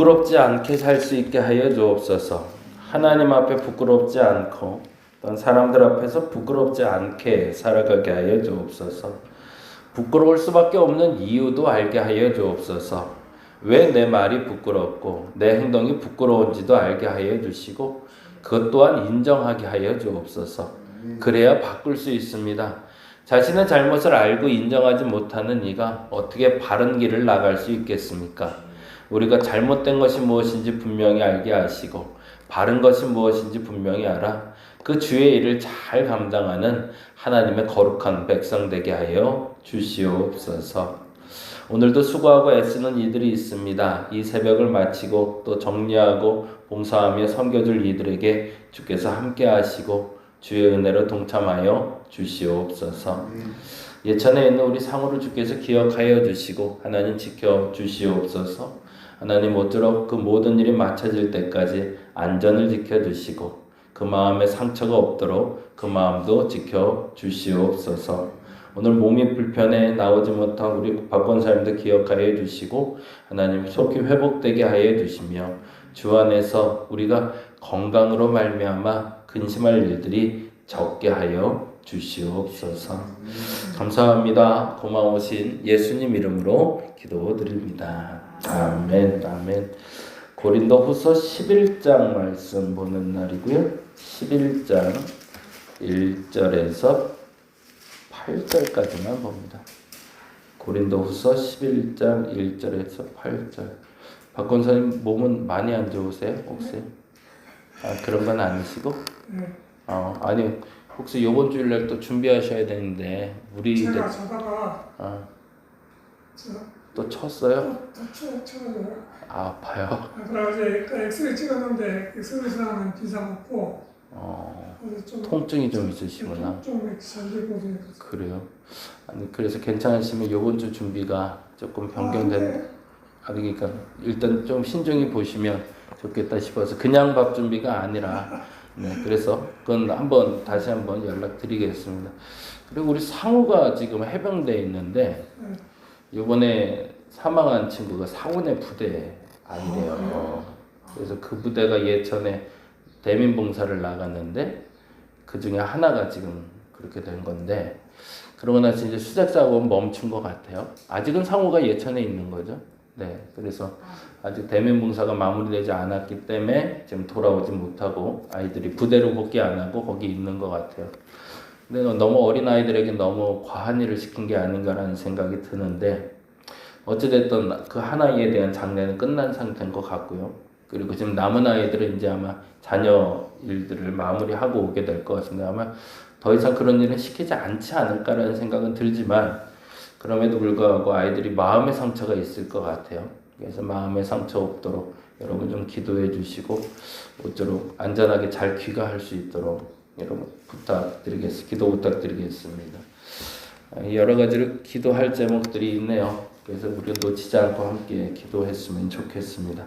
부끄럽지 않게 살 수 있게 하여 주옵소서. 하나님 앞에 부끄럽지 않고 또한 사람들 앞에서 부끄럽지 않게 살아가게 하여 주옵소서. 부끄러울 수밖에 없는 이유도 알게 하여 주옵소서. 왜 내 말이 부끄럽고 내 행동이 부끄러운지도 알게 하여 주시고 그것 또한 인정하게 하여 주옵소서. 그래야 바꿀 수 있습니다. 자신의 잘못을 알고 인정하지 못하는 이가 어떻게 바른 길을 나갈 수 있겠습니까? 우리가 잘못된 것이 무엇인지 분명히 알게 하시고 바른 것이 무엇인지 분명히 알아 그 주의 일을 잘 감당하는 하나님의 거룩한 백성 되게 하여 주시옵소서. 오늘도 수고하고 애쓰는 이들이 있습니다. 이 새벽을 마치고 또 정리하고 봉사하며 섬겨줄 이들에게 주께서 함께 하시고 주의 은혜로 동참하여 주시옵소서. 예천에 있는 우리 상우를 주께서 기억하여 주시고 하나님 지켜 주시옵소서. 하나님 모쪼록 그 모든 일이 마쳐질 때까지 안전을 지켜 주시고 그 마음에 상처가 없도록 그 마음도 지켜 주시옵소서. 오늘 몸이 불편해 나오지 못한 우리 박권사님도 기억하여 주시고 하나님 속히 회복되게 하여 주시며 주 안에서 우리가 건강으로 말미암아 근심할 일들이 적게 하여 주시옵소서. 감사합니다. 고마우신 예수님 이름으로 기도드립니다. 아멘. 아멘. 고린도 후서 11장 말씀 보는 날이고요. 11장 1절에서 8절까지만 봅니다. 고린도 후서 11장 1절에서 8절. 박 권사님 몸은 많이 안 좋으세요? 혹시? 아, 그런 건 아니시고? 어, 아니, 혹시 요번 주일날 또 준비하셔야 되는데, 우리 이제, 제가 자다가 어, 저, 또 쳤어요? 또 쳐, 쳐가지고 아, 아파요? 그래서 이제 그 엑스레이 찍었는데 엑스레이상은 비상 없고 어, 그래서 좀 통증이 좀 있으시구나. 좀 이렇게 잘 되거든요. 그래요? 아니, 그래서 괜찮으시면 요번 주 준비가 조금 변경된, 아니, 그러니까 일단 좀 신중히 보시면 좋겠다 싶어서 그냥 밥 준비가 아니라, 네, 그래서 그건 한번 다시 한번 연락드리겠습니다. 그리고 우리 상우가 지금 해병대에 있는데, 네. 요번에 사망한 친구가 사원의 부대 아니래요. 그래서 그 부대가 예천에 대민 봉사를 나갔는데 그 중에 하나가 지금 그렇게 된 건데 그러고 나서 이제 수색 작업은 멈춘 것 같아요. 아직은 상호가 예천에 있는 거죠. 네, 그래서 아직 대민 봉사가 마무리되지 않았기 때문에 지금 돌아오지 못하고 아이들이 부대로 복귀 안 하고 거기 있는 것 같아요. 근데 너무 어린 아이들에게 너무 과한 일을 시킨 게 아닌가라는 생각이 드는데 어찌됐든 그 하나에 대한 장례는 끝난 상태인 것 같고요. 그리고 지금 남은 아이들은 이제 아마 자녀 일들을 마무리하고 오게 될 것 같습니다. 아마 더 이상 그런 일은 시키지 않지 않을까라는 생각은 들지만 그럼에도 불구하고 아이들이 마음의 상처가 있을 것 같아요. 그래서 마음의 상처 없도록 여러분 좀 기도해 주시고 모쪼록 안전하게 잘 귀가할 수 있도록 여러분 부탁드리겠습니다. 기도 부탁드리겠습니다. 아, 여러 가지로 기도할 제목들이 있네요. 그래서 우리 놓치지 않고 함께 기도했으면 좋겠습니다.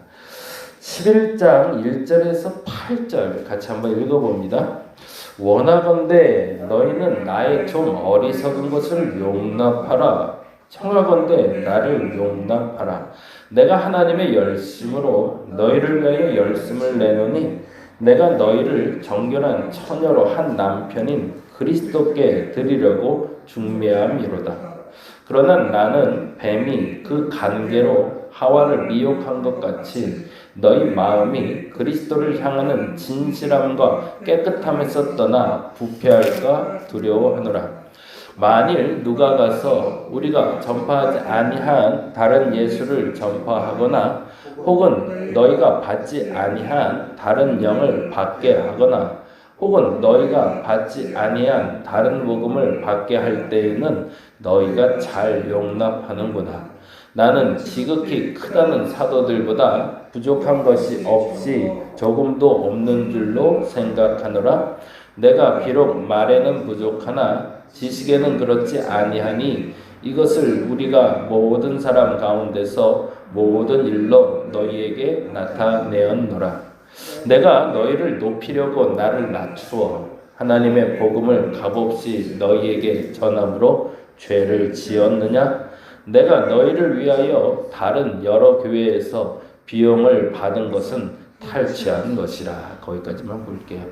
11장 1절에서 8절 같이 한번 읽어봅니다. 원하건대 너희는 나의 좀 어리석은 것을 용납하라. 청하건대 나를 용납하라. 내가 하나님의 열심으로 너희를 위하여 열심을 내노니 내가 너희를 정결한 처녀로 한 남편인 그리스도께 드리려고 중매함이로다. 그러나 나는 뱀이 그 관계로 하와를 미혹한 것 같이 너희 마음이 그리스도를 향하는 진실함과 깨끗함에서 떠나 부패할까 두려워하노라. 만일 누가 가서 우리가 전파하지 아니한 다른 예수를 전파하거나 혹은 너희가 받지 아니한 다른 영을 받게 하거나 혹은 너희가 받지 아니한 다른 복음을 받게 할 때에는 너희가 잘 용납하는구나. 나는 지극히 크다는 사도들보다 부족한 것이 없이 조금도 없는 줄로 생각하노라. 내가 비록 말에는 부족하나 지식에는 그렇지 아니하니 이것을 우리가 모든 사람 가운데서 모든 일로 너희에게 나타내었노라. 내가 너희를 높이려고 나를 낮추어 하나님의 복음을 값없이 너희에게 전함으로 죄를 지었느냐? 내가 너희를 위하여 다른 여러 교회에서 비용을 받은 것은 탈취한 것이라 거기까지만 볼게요.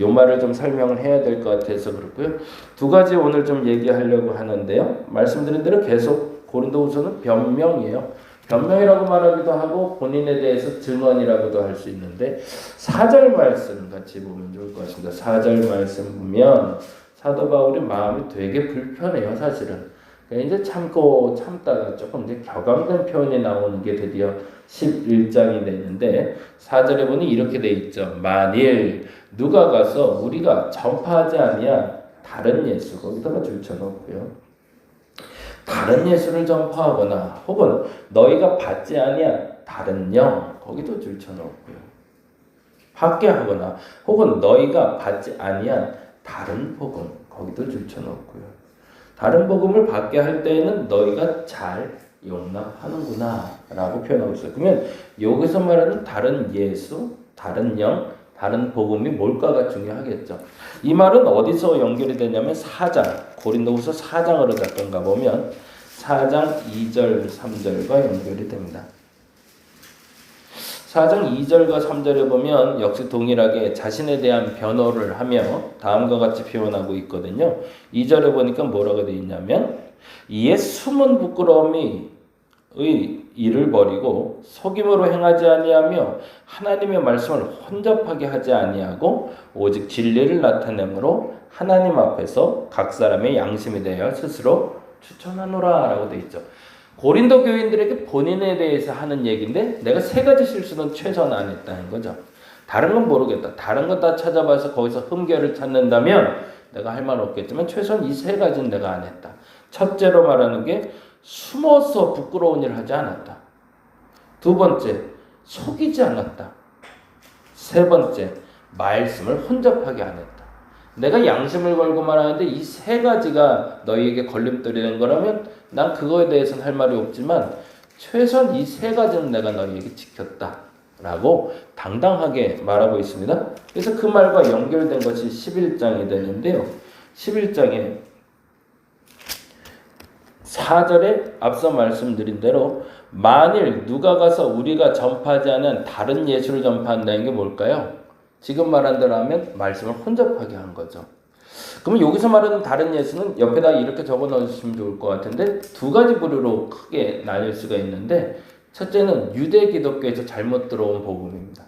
요 말을 좀 설명을 해야 될 것 같아서 그렇고요. 두 가지 오늘 좀 얘기하려고 하는데요. 말씀드린 대로 계속 고린도후서는 변명이에요. 변명이라고 말하기도 하고 본인에 대해서 증언이라고도 할 수 있는데 사절 말씀 같이 보면 좋을 것 같습니다. 사절 말씀 보면 사도 바울이 마음이 되게 불편해요, 사실은. 그러니까 이제 참고 참다가 조금 이제 격앙된 표현이 나오는 게 드디어 11장이 되는데 4절에 보니 이렇게 돼 있죠. 만일 누가 가서 우리가 전파하지 아니한 다른 예수 거기다가 줄 쳐놓고요. 다른 예수를 전파하거나 혹은 너희가 받지 아니한 다른 영 거기도 줄 쳐놓고요. 받게 하거나 혹은 너희가 받지 아니한 다른 복음 거기도 줄 쳐놓고요. 다른 복음을 받게 할 때에는 너희가 잘 용납하는구나 라고 표현하고 있어요. 그러면 여기서 말하는 다른 예수, 다른 영, 다른 복음이 뭘까가 중요하겠죠. 이 말은 어디서 연결이 되냐면 4장 고린도후서 4장으로 잠깐 가보면 4장 2절 3절과 연결이 됩니다. 4장 2절과 3절에 보면 역시 동일하게 자신에 대한 변호를 하며 다음과 같이 표현하고 있거든요. 2절에 보니까 뭐라고 되어 있냐면 이에 숨은 부끄러움이 의 일을 버리고 속임으로 행하지 아니하며 하나님의 말씀을 혼잡하게 하지 아니하고 오직 진리를 나타내므로 하나님 앞에서 각 사람의 양심에 대하여 스스로 추천하노라라고 되어 있죠. 고린도 교인들에게 본인에 대해서 하는 얘기인데 내가 세 가지 실수는 최소한 안 했다는 거죠. 다른 건 모르겠다. 다른 건 다 찾아봐서 거기서 흠결을 찾는다면 내가 할 말 없겠지만 최소한 이 세 가지는 내가 안 했다. 첫째로 말하는 게 숨어서 부끄러운 일을 하지 않았다. 두 번째, 속이지 않았다. 세 번째, 말씀을 혼잡하게 안 했다. 내가 양심을 걸고 말하는데 이 세 가지가 너희에게 걸림돌이는 거라면 난 그거에 대해서는 할 말이 없지만 최소한 이 세 가지는 내가 너희에게 지켰다. 라고 당당하게 말하고 있습니다. 그래서 그 말과 연결된 것이 11장이 되는데요. 11장에 4절에 앞서 말씀드린 대로 만일 누가 가서 우리가 전파하지 않은 다른 예수를 전파한다는 게 뭘까요? 지금 말한 대로 하면 말씀을 혼잡하게 한 거죠. 그러면 여기서 말하는 다른 예수는 옆에다 이렇게 적어 넣으시면 좋을 것 같은데 두 가지 부류로 크게 나뉠 수가 있는데 첫째는 유대 기독교에서 잘못 들어온 복음입니다.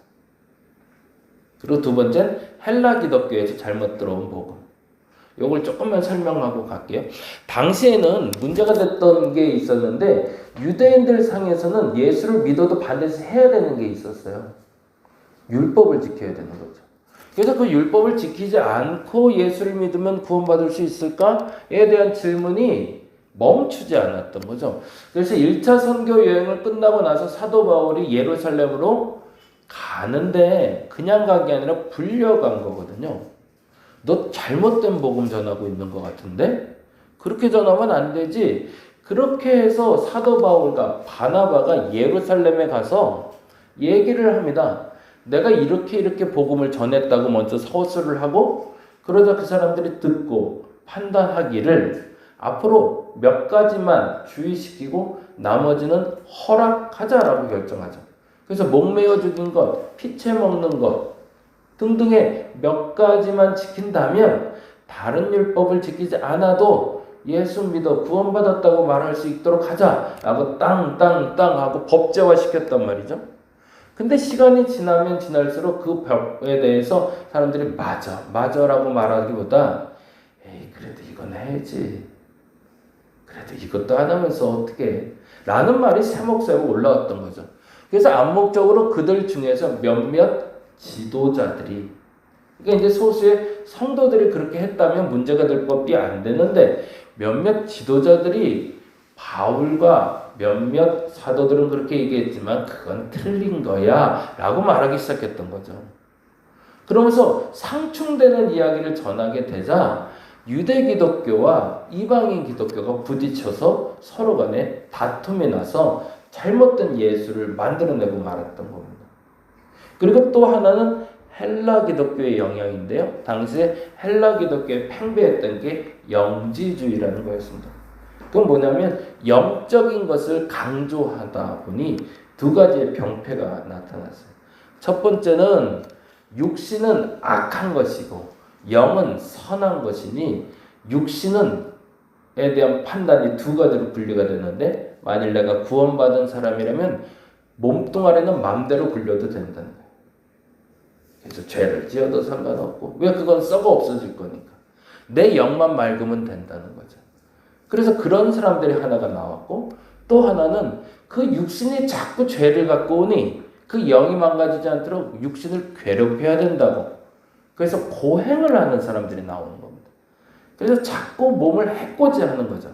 그리고 두 번째는 헬라 기독교에서 잘못 들어온 복음. 요걸 조금만 설명하고 갈게요. 당시에는 문제가 됐던 게 있었는데 유대인들 상에서는 예수를 믿어도 반드시 해야 되는 게 있었어요. 율법을 지켜야 되는 거죠. 그래서 그 율법을 지키지 않고 예수를 믿으면 구원받을 수 있을까에 대한 질문이 멈추지 않았던 거죠. 그래서 1차 선교 여행을 끝나고 나서 사도 바울이 예루살렘으로 가는데 그냥 간 게 아니라 불려간 거거든요. 너 잘못된 복음 전하고 있는 것 같은데? 그렇게 전하면 안 되지. 그렇게 해서 사도 바울과 바나바가 예루살렘에 가서 얘기를 합니다. 내가 이렇게 이렇게 복음을 전했다고 먼저 서술을 하고 그러자 그 사람들이 듣고 판단하기를 앞으로 몇 가지만 주의시키고 나머지는 허락하자라고 결정하죠. 그래서 목매어 죽인 것, 피채 먹는 것 등등의 몇 가지만 지킨다면 다른 율법을 지키지 않아도 예수 믿어 구원받았다고 말할 수 있도록 하자 라고 땅땅땅 하고 법제화 시켰단 말이죠. 근데 시간이 지나면 지날수록 그 법에 대해서 사람들이 맞아, 맞아라고 말하기보다 에이 그래도 이건 해야지. 그래도 이것도 안 하면서 어떻게 해? 라는 말이 세목세목 올라왔던 거죠. 그래서 암묵적으로 그들 중에서 몇몇 지도자들이 그러니까 이제 소수의 성도들이 그렇게 했다면 문제가 될 법이 안 되는데 몇몇 지도자들이 바울과 몇몇 사도들은 그렇게 얘기했지만 그건 틀린 거야 라고 말하기 시작했던 거죠. 그러면서 상충되는 이야기를 전하게 되자 유대 기독교와 이방인 기독교가 부딪혀서 서로 간에 다툼이 나서 잘못된 예수를 만들어내고 말았던 겁니다. 그리고 또 하나는 헬라 기독교의 영향인데요. 당시에 헬라 기독교에 팽배했던 게 영지주의라는 거였습니다. 그건 뭐냐면 영적인 것을 강조하다 보니 두 가지의 병폐가 나타났어요. 첫 번째는 육신은 악한 것이고 영은 선한 것이니 육신은 에 대한 판단이 두 가지로 분리가 되는데 만일 내가 구원받은 사람이라면 몸뚱아리는 마음대로 굴려도 된다는 거예요. 그래서 죄를 지어도 상관없고 왜 그건 썩어 없어질 거니까 내 영만 맑으면 된다는 거죠. 그래서 그런 사람들이 하나가 나왔고 또 하나는 그 육신이 자꾸 죄를 갖고 오니 그 영이 망가지지 않도록 육신을 괴롭혀야 된다고 그래서 고행을 하는 사람들이 나오는 겁니다. 그래서 자꾸 몸을 해코지 하는 거죠.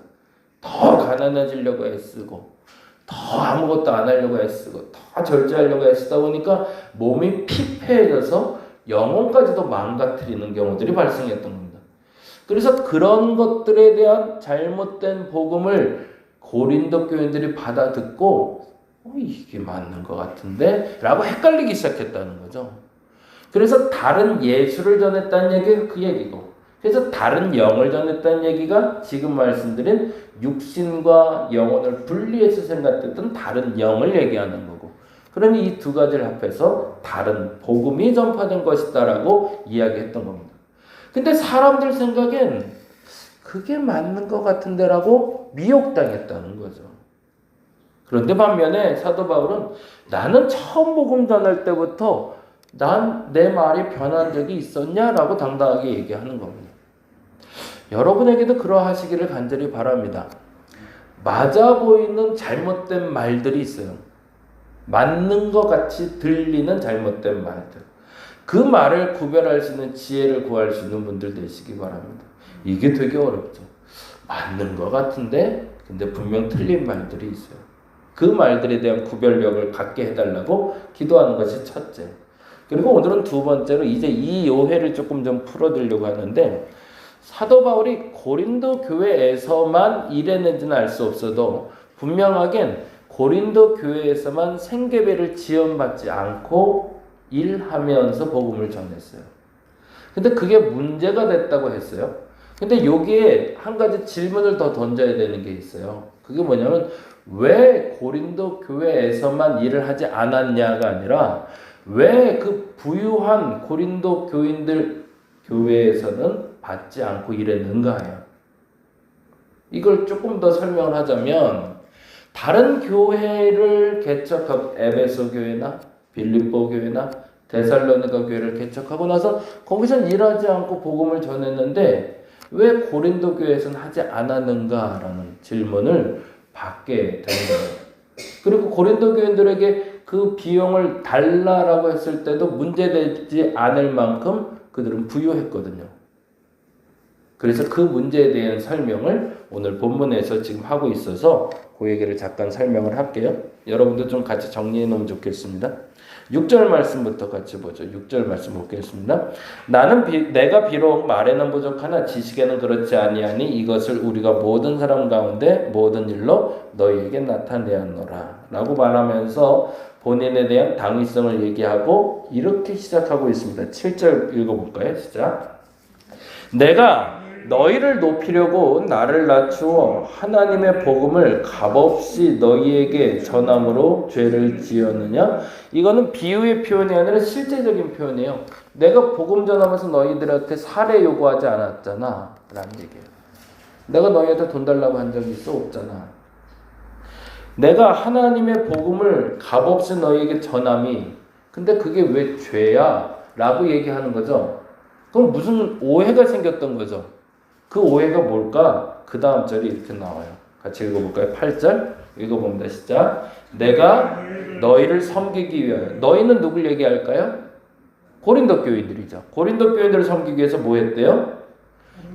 더 가난해지려고 애쓰고 더 아무것도 안 하려고 애쓰고 더 절제하려고 애쓰다 보니까 몸이 피폐해져서 영혼까지도 망가뜨리는 경우들이 발생했던 겁니다. 그래서 그런 것들에 대한 잘못된 복음을 고린도 교인들이 받아 듣고 어, 이게 맞는 것 같은데 라고 헷갈리기 시작했다는 거죠. 그래서 다른 예수를 전했다는 얘기가 그 얘기고 그래서 다른 영을 전했다는 얘기가 지금 말씀드린 육신과 영혼을 분리해서 생각했던 다른 영을 얘기하는 거고 그러니 이 두 가지를 합해서 다른 복음이 전파된 것이다라고 이야기했던 겁니다. 근데 사람들 생각엔 그게 맞는 것 같은데라고 미혹당했다는 거죠. 그런데 반면에 사도 바울은 나는 처음 복음 전할 때부터 난 내 말이 변한 적이 있었냐 라고 당당하게 얘기하는 겁니다. 여러분에게도 그러하시기를 간절히 바랍니다. 맞아 보이는 잘못된 말들이 있어요. 맞는 것 같이 들리는 잘못된 말들. 그 말을 구별할 수 있는 지혜를 구할 수 있는 분들 되시기 바랍니다. 이게 되게 어렵죠. 맞는 것 같은데, 근데 분명 틀린 말들이 있어요. 그 말들에 대한 구별력을 갖게 해달라고 기도하는 것이 첫째. 그리고 오늘은 두 번째로 이제 이 오해를 조금 좀 풀어드리려고 하는데, 사도 바울이 고린도 교회에서만 일해낸지는 알 수 없어도 분명하겐 고린도 교회에서만 생계배를 지원받지 않고 일하면서 복음을 전했어요. 근데 그게 문제가 됐다고 했어요. 근데 여기에 한 가지 질문을 더 던져야 되는 게 있어요. 그게 뭐냐면 왜 고린도 교회에서만 일을 하지 않았냐가 아니라 왜 그 부유한 고린도 교인들 교회에서는 받지 않고 일했는가예요. 이걸 조금 더 설명을 하자면 다른 교회를 개척하고 에베소 교회나 빌립보 교회나 데살로니가 교회를 개척하고 나서 거기선 일하지 않고 복음을 전했는데 왜 고린도 교회에서는 하지 않았는가라는 질문을 받게 되는 거예요. 그리고 고린도 교인들에게 그 비용을 달라라고 했을 때도 문제되지 않을 만큼 그들은 부유했거든요. 그래서 그 문제에 대한 설명을 오늘 본문에서 지금 하고 있어서 그 얘기를 잠깐 설명을 할게요. 여러분도 좀 같이 정리해 놓으면 좋겠습니다. 6절 말씀부터 같이 보죠. 6절 말씀 보겠습니다. 나는 비, 내가 비록 말에는 부족하나 지식에는 그렇지 아니하니 이것을 우리가 모든 사람 가운데 모든 일로 너희에게 나타내었노라. 라고 말하면서 본인에 대한 당위성을 얘기하고 이렇게 시작하고 있습니다. 7절 읽어볼까요? 시작. 내가 너희를 높이려고 나를 낮추어 하나님의 복음을 값없이 너희에게 전함으로 죄를 지었느냐? 이거는 비유의 표현이 아니라 실제적인 표현이에요. 내가 복음 전하면서 너희들한테 살해 요구하지 않았잖아. 라는 얘기예요. 내가 너희한테 돈 달라고 한 적이 있어? 없잖아. 내가 하나님의 복음을 값없이 너희에게 전함이 근데 그게 왜 죄야? 라고 얘기하는 거죠. 그럼 무슨 오해가 생겼던 거죠. 그 오해가 뭘까? 그 다음 절이 이렇게 나와요. 같이 읽어볼까요? 8절 읽어봅니다. 시작. 내가 너희를 섬기기 위하여 너희는 누굴 얘기할까요? 고린도 교인들이죠. 고린도 교인들을 섬기기 위해서 뭐 했대요?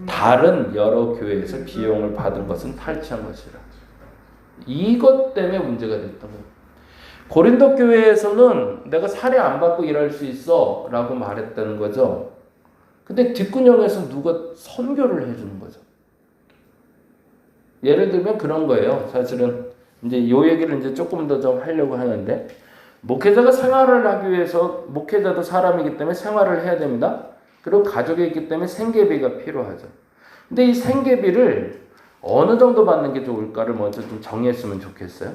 다른 여러 교회에서 비용을 받은 것은 탈취한 것이라. 이것 때문에 문제가 됐던 거예요. 고린도 교회에서는 내가 살해 안 받고 일할 수 있어 라고 말했다는 거죠. 근데 뒷구녕에서 누가 선교를 해주는 거죠. 예를 들면 그런 거예요. 사실은 이제 요 얘기를 이제 조금 더 좀 하려고 하는데 목회자가 생활을 하기 위해서 목회자도 사람이기 때문에 생활을 해야 됩니다. 그리고 가족이 있기 때문에 생계비가 필요하죠. 근데 이 생계비를 어느 정도 받는 게 좋을까를 먼저 좀 정했으면 좋겠어요.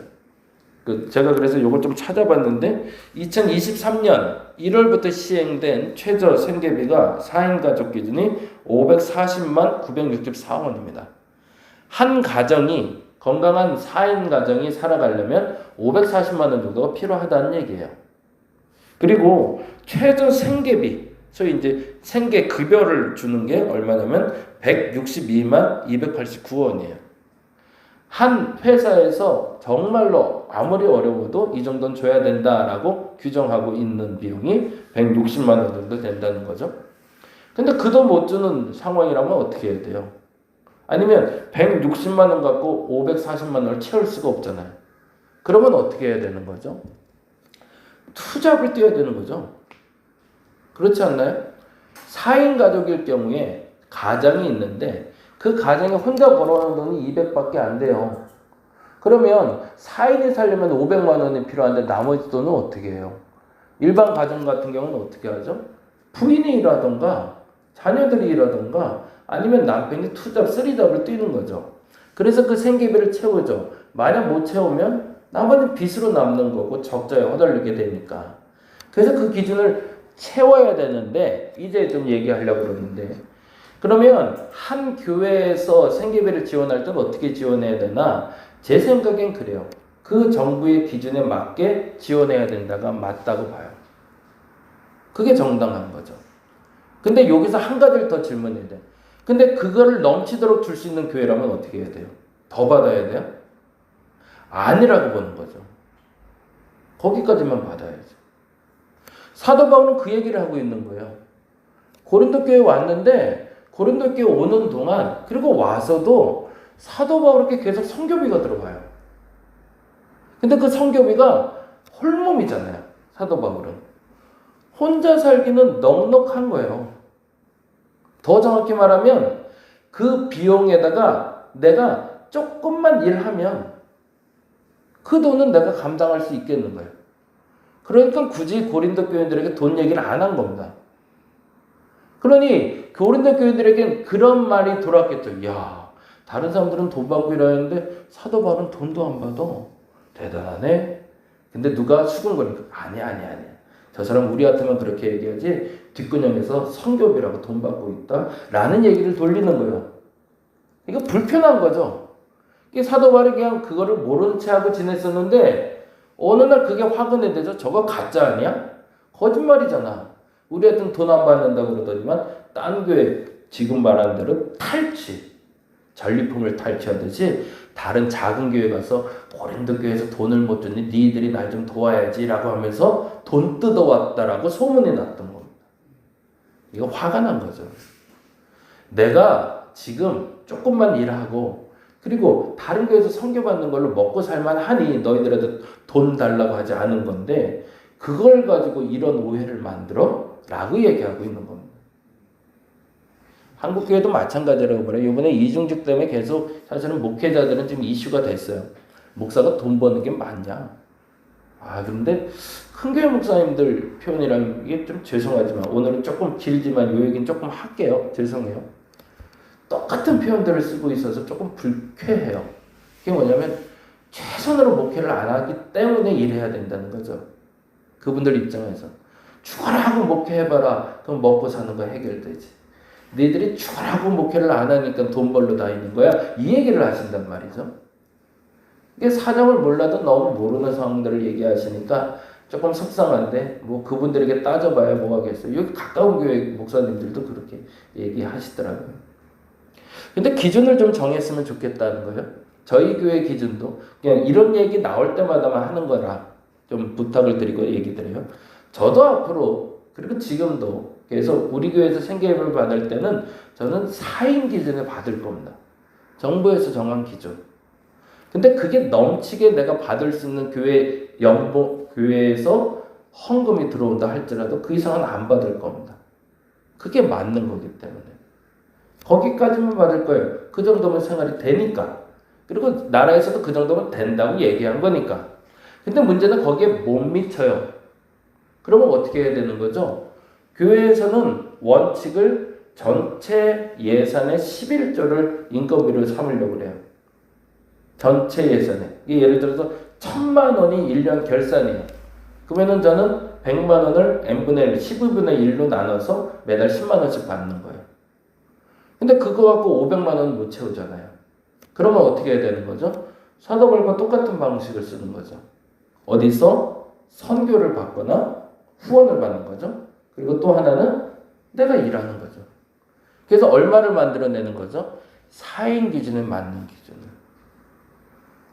그 제가 그래서 요걸 좀 찾아봤는데 2023년 1월부터 시행된 최저 생계비가 4인 가족 기준이 540만 964원입니다. 한 가정이 건강한 4인 가정이 살아가려면 540만 원 정도가 필요하다는 얘기예요. 그리고 최저 생계비, 소위 이제 생계 급여를 주는 게 얼마냐면 162만 289원이에요. 한 회사에서 정말로 아무리 어려워도 이 정도는 줘야 된다라고 규정하고 있는 비용이 160만 원 정도 된다는 거죠. 근데 그돈못 주는 상황이라면 어떻게 해야 돼요? 아니면 160만 원 갖고 540만 원을 채울 수가 없잖아요. 그러면 어떻게 해야 되는 거죠? 투잡을 뛰어야 되는 거죠. 그렇지 않나요? 4인 가족일 경우에 가장이 있는데 그 가정에 혼자 벌어오는 돈이 200밖에 안 돼요. 그러면 4인이 살려면 500만 원이 필요한데 나머지 돈은 어떻게 해요? 일반 가정 같은 경우는 어떻게 하죠? 부인이 일하던가 자녀들이 일하던가 아니면 남편이 투잡, 쓰리잡을 뛰는 거죠. 그래서 그 생계비를 채우죠. 만약 못 채우면 나머지 빚으로 남는 거고 적자에 허달리게 되니까. 그래서 그 기준을 채워야 되는데 이제 좀 얘기하려고 그러는데 그러면 한 교회에서 생계비를 지원할 때 어떻게 지원해야 되나? 제 생각엔 그래요. 그 정부의 기준에 맞게 지원해야 된다가 맞다고 봐요. 그게 정당한 거죠. 근데 여기서 한 가지를 더 질문해야 돼. 근데 그거를 넘치도록 줄 수 있는 교회라면 어떻게 해야 돼요? 더 받아야 돼요? 아니라고 보는 거죠. 거기까지만 받아야죠. 사도 바울은 그 얘기를 하고 있는 거예요. 고린도 교회 왔는데 고린도 교회 오는 동안 그리고 와서도 사도 바울에게 계속 성교비가 들어가요. 근데 그 성교비가 홀몸이잖아요. 사도 바울은 혼자 살기는 넉넉한 거예요. 더 정확히 말하면 그 비용에다가 내가 조금만 일하면 그 돈은 내가 감당할 수 있겠는 거예요. 그러니까 굳이 고린도 교인들에게 돈 얘기를 안 한 겁니다. 그러니 고린도 교인들에겐 그런 말이 돌았겠죠. 야, 다른 사람들은 돈 받고 일하는데 사도 바울은 돈도 안 받아. 대단하네. 근데 누가 수근거리니까 아니야, 아니야, 아니야. 저 사람 우리 같으면 그렇게 얘기하지 뒷근형에서 성교비라고 돈 받고 있다라는 얘기를 돌리는 거예요. 이거 불편한 거죠. 이게 사도 바울이 그냥 그거를 모른 채 하고 지냈었는데 어느 날 그게 화근이 되죠. 저거 가짜 아니야? 거짓말이잖아. 우리한테는 돈안 받는다고 그러더니만 딴 교회 지금 말한 대로 탈취 전리품을 탈취하듯이 다른 작은 교회 가서 고린도 교회에서 돈을 못 줬니 니들이 날 좀 도와야지라고 하면서 돈 뜯어왔다라고 소문이 났던 겁니다. 이거 화가 난 거죠. 내가 지금 조금만 일하고 그리고 다른 교회에서 성교 받는 걸로 먹고 살만 하니 너희들한테 돈 달라고 하지 않은 건데 그걸 가지고 이런 오해를 만들어? 라고 얘기하고 있는 겁니다. 한국 교회도 마찬가지라고 그래요. 이번에 이중직 때문에 계속 사실은 목회자들은 지금 이슈가 됐어요. 목사가 돈 버는 게 맞냐? 아 그런데 큰 교회 목사님들 표현이랑 이게 좀 죄송하지만 오늘은 조금 길지만 요 얘기는 조금 할게요. 죄송해요. 똑같은 표현들을 쓰고 있어서 조금 불쾌해요. 그게 뭐냐면 최선으로 목회를 안 하기 때문에 일해야 된다는 거죠. 그분들 입장에서 죽어라 하고 목회해봐라. 그럼 먹고 사는 거 해결되지. 너희들이 죽어라 하고 목회를 안 하니까 돈 벌러 다니는 거야. 이 얘기를 하신단 말이죠. 이게 사정을 몰라도 너무 모르는 상황들을 얘기하시니까 조금 속상한데 뭐 그분들에게 따져봐야 뭐 하겠어요. 여기 가까운 교회 목사님들도 그렇게 얘기하시더라고요. 근데 기준을 좀 정했으면 좋겠다는 거예요. 저희 교회 기준도 그냥 이런 얘기 나올 때마다만 하는 거라 좀 부탁을 드리고 얘기 드려요. 저도 앞으로 그리고 지금도 계속 우리 교회에서 생계비를 받을 때는 저는 4인 기준에 받을 겁니다. 정부에서 정한 기준. 근데 그게 넘치게 내가 받을 수 있는 교회 연봉 교회에서 헌금이 들어온다 할지라도 그 이상은 안 받을 겁니다. 그게 맞는 거기 때문에 거기까지만 받을 거예요. 그 정도면 생활이 되니까. 그리고 나라에서도 그 정도면 된다고 얘기한 거니까. 근데 문제는 거기에 못 미쳐요. 그러면 어떻게 해야 되는 거죠? 교회에서는 원칙을 전체 예산의 11조를 인건비로 삼으려고 그래요. 전체 예산에. 예를 들어서 천만 원이 1년 결산이에요. 그러면은 저는 100만 원을 n분의 1, 12분의 1로 나눠서 매달 10만 원씩 받는 거예요. 근데 그거 갖고 500만 원 못 채우잖아요. 그러면 어떻게 해야 되는 거죠? 사도벌과 똑같은 방식을 쓰는 거죠. 어디서 선교를 받거나 후원을 받는 거죠. 그리고 또 하나는 내가 일하는 거죠. 그래서 얼마를 만들어내는 거죠? 사인 기준에 맞는 기준을.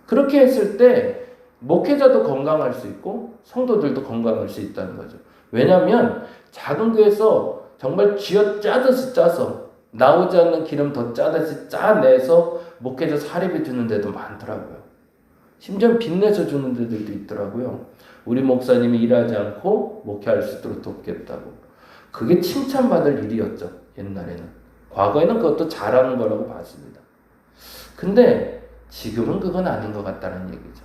그렇게 했을 때 목회자도 건강할 수 있고 성도들도 건강할 수 있다는 거죠. 왜냐하면 작은 교회에서 정말 쥐어 짜듯이 짜서 나오지 않는 기름 더 짜듯이 짜내서 목회자 사립이 주는 데도 많더라고요. 심지어 빚내서 주는 데들도 있더라고요. 우리 목사님이 일하지 않고 목회할 수 있도록 돕겠다고. 그게 칭찬받을 일이었죠. 옛날에는. 과거에는 그것도 잘하는 거라고 봤습니다. 근데 지금은 그건 아닌 것 같다는 얘기죠.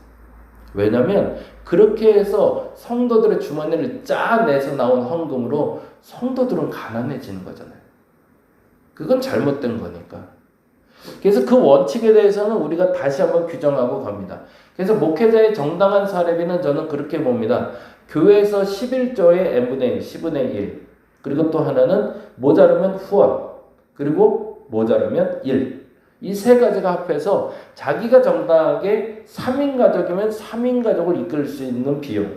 왜냐하면 그렇게 해서 성도들의 주머니를 짜내서 나온 헌금으로 성도들은 가난해지는 거잖아요. 그건 잘못된 거니까. 그래서 그 원칙에 대해서는 우리가 다시 한번 규정하고 갑니다. 그래서 목회자의 정당한 사례비는 저는 그렇게 봅니다. 교회에서 11조의 n분의 1, 10분의 1. 그리고 또 하나는 모자르면 후원. 그리고 모자르면 1. 이 세 가지가 합해서 자기가 정당하게 3인 가족이면 3인 가족을 이끌 수 있는 비용.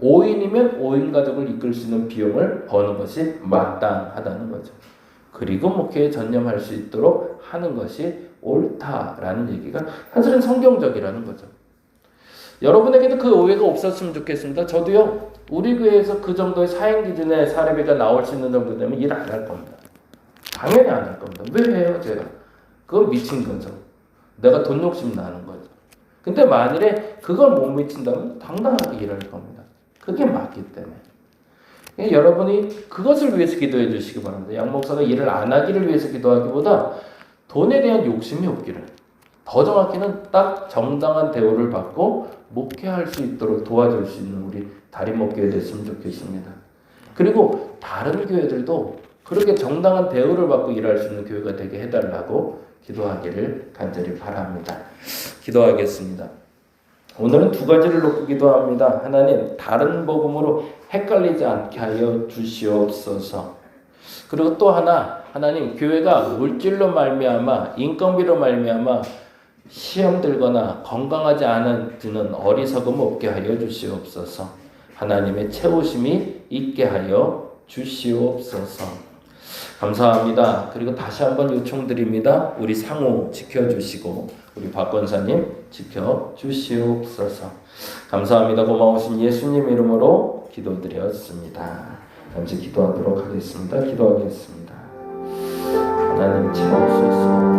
5인이면 5인 가족을 이끌 수 있는 비용을 버는 것이 마땅하다는 거죠. 그리고 목회에 전념할 수 있도록 하는 것이 옳다라는 얘기가 사실은 성경적이라는 거죠. 여러분에게도 그 오해가 없었으면 좋겠습니다. 저도요, 우리 교회에서 그 정도의 사행 기준의 사례비가 나올 수 있는 정도 되면 일 안 할 겁니다. 당연히 안 할 겁니다. 왜 해요, 제가? 그건 미친 거죠. 내가 돈 욕심 나는 거죠. 근데 만일에 그걸 못 미친다면 당당하게 일할 겁니다. 그게 맞기 때문에. 예, 여러분이 그것을 위해서 기도해 주시기 바랍니다. 양 목사가 일을 안 하기를 위해서 기도하기보다 돈에 대한 욕심이 없기를. 더 정확히는 딱 정당한 대우를 받고 목회할 수 있도록 도와줄 수 있는 우리 다림 목교회 됐으면 좋겠습니다. 그리고 다른 교회들도 그렇게 정당한 대우를 받고 일할 수 있는 교회가 되게 해달라고 기도하기를 간절히 바랍니다. 기도하겠습니다. 오늘은 두 가지를 놓고 기도합니다. 하나님, 다른 복음으로 헷갈리지 않게 하여 주시옵소서. 그리고 또 하나, 하나님, 교회가 물질로 말미암아 인건비로 말미암아 시험 들거나 건강하지 않은 드는 어리석음 없게 하여 주시옵소서. 하나님의 채우심이 있게 하여 주시옵소서. 감사합니다. 그리고 다시 한번 요청드립니다. 우리 상호 지켜주시고 우리 박 권사님 지켜주시옵소서. 감사합니다. 고마우신 예수님 이름으로 기도드렸습니다. 잠시 기도하도록 하겠습니다. 기도하겠습니다. 하나님 채우소서.